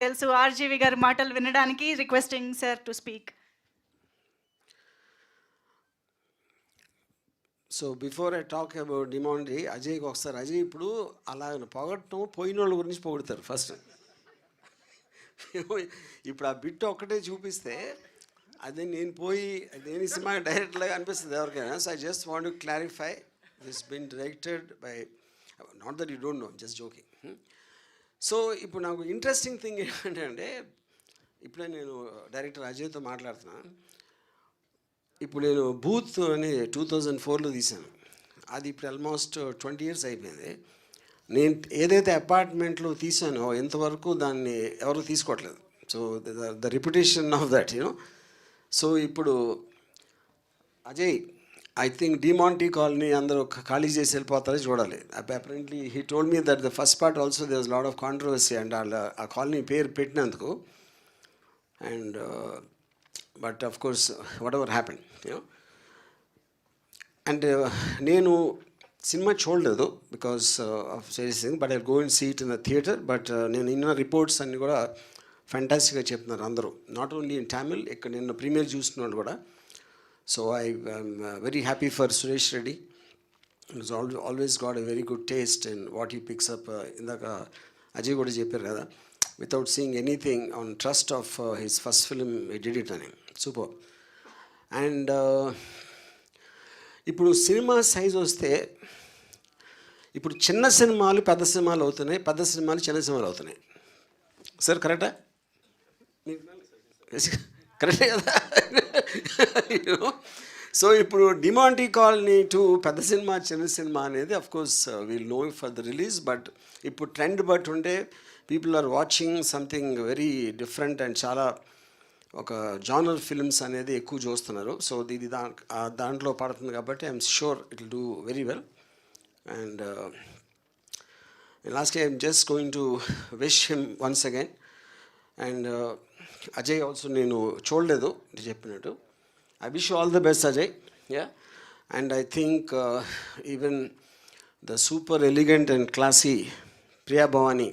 తెలుసు. ఆర్జీవి గారి మాటలు వినడానికి requesting sir to speak so before I talk about Demonte అజయ్కి ఒకసారి అజయ్ ఇప్పుడు అలా పొగట్టడం పోయిన వాళ్ళ గురించి పొగుడతారు ఫస్ట్ ఇప్పుడు ఆ బిట్ ఒక్కటే చూపిస్తే అదే నేను పోయి నేను సినిమా డైరెక్ట్ అనిపిస్తుంది ఎవరికైనా. So I just want clarify this been directed by not that you don't know just joking so ఇప్పుడు నాకు ఇంట్రెస్టింగ్ థింగ్ ఏంటంటే అంటే ఇప్పుడే నేను డైరెక్టర్ అజయ్తో మాట్లాడుతున్నాను ఇప్పుడు నేను బూత్ అని టూ థౌజండ్ ఫోర్లో తీశాను. అది ఇప్పుడు ఆల్మోస్ట్ ట్వంటీ ఇయర్స్ అయిపోయింది. నేను ఏదైతే అపార్ట్మెంట్లో తీసానో ఎంతవరకు దాన్ని ఎవరు తీసుకోవట్లేదు. So the reputation of that you know so ఇప్పుడు Ajay I think Demonte colony అందరూ ఖాళీ చేసి వెళ్ళిపోతారో చూడాలి. Apparently he told me that the first part also they lot of controversy and వాళ్ళ ఆ కాలనీ పేరు పెట్టినందుకు. And but of course whatever happen and నేను సినిమా చూడలేదు because of serious thing but I go in seat in the theatre but నేను ఇన్న reports అన్నీ కూడా ఫ్యాంటాస్టిక్గా చెప్తున్నారు అందరూ. నాట్ ఓన్లీ ఇన్ తమిళ్ ఇక్కడ నిన్న ప్రీమియర్ చూస్తున్నాడు కూడా. So I very happy for Suresh Reddy is all always got a very good taste and what he picks up ఇందాక అజయ్ కూడా చెప్పారు కదా without seeing anything on trust of his first film did it అని super and ఇప్పుడు సినిమా size వస్తే ఇప్పుడు చిన్న సినిమాలు పెద్ద సినిమాలు అవుతున్నాయి పెద్ద సినిమాలు చిన్న సినిమాలు అవుతున్నాయి. సార్ కరెక్టా కరెక్టే కదా? సో ఇప్పుడు డిమాంటీ కాలనీ టు పెద్ద సినిమా చిన్న సినిమా అనేది of course we'll know for the release but ఇప్పుడు ట్రెండ్ బట్ ఉంటే people are watching something very different and చాలా ఒక జానర్ ఫిల్మ్స్ అనేది ఎక్కువ చూస్తున్నారు. సో ఇది దా దాంట్లో పడుతుంది కాబట్టి I'm sure it do very well and last I'm just going to wish him once again and Ajay also నేను చూడలేదు చెప్పినట్టు. ఇది చెప్పినట్టు I wish all the best Ajay yeah and I think even the super elegant and classy Priya Bhavani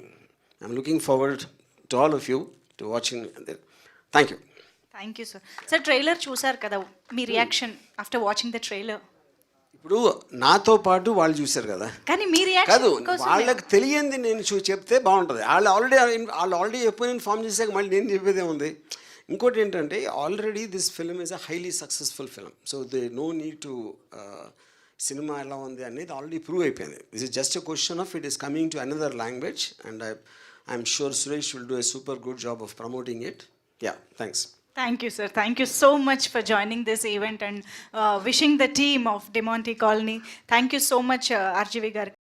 I'm looking forward to all of you to watching thank you thank you sir sir trailer చూసారు కదా మీ reaction after watching the trailer ఇప్పుడు నాతో పాటు వాళ్ళు చూశారు కదా. కానీ మీ కాదు రియాక్షన్ వాళ్ళకి తెలియంది నేను చూ చెప్తే బాగుంటుంది. వాళ్ళు ఆల్రెడీ వాళ్ళు ఆల్రెడీ ఒపీనియన్ ఫామ్ చేశాక మళ్ళీ నేను చెప్పేదే ఉంది. ఇంకోటి ఏంటంటే already this film is a highly successful film so they no need to cinema ఎలా ఉంది అనేది ఆల్రెడీ ప్రూవ్ అయిపోయింది. This is just a question of it is coming to another language and I I'm sure Suresh will do a super good job of promoting it yeah thanks thank you sir thank you so much for joining this event and wishing the team of Demonte colony thank you so much RGV గారు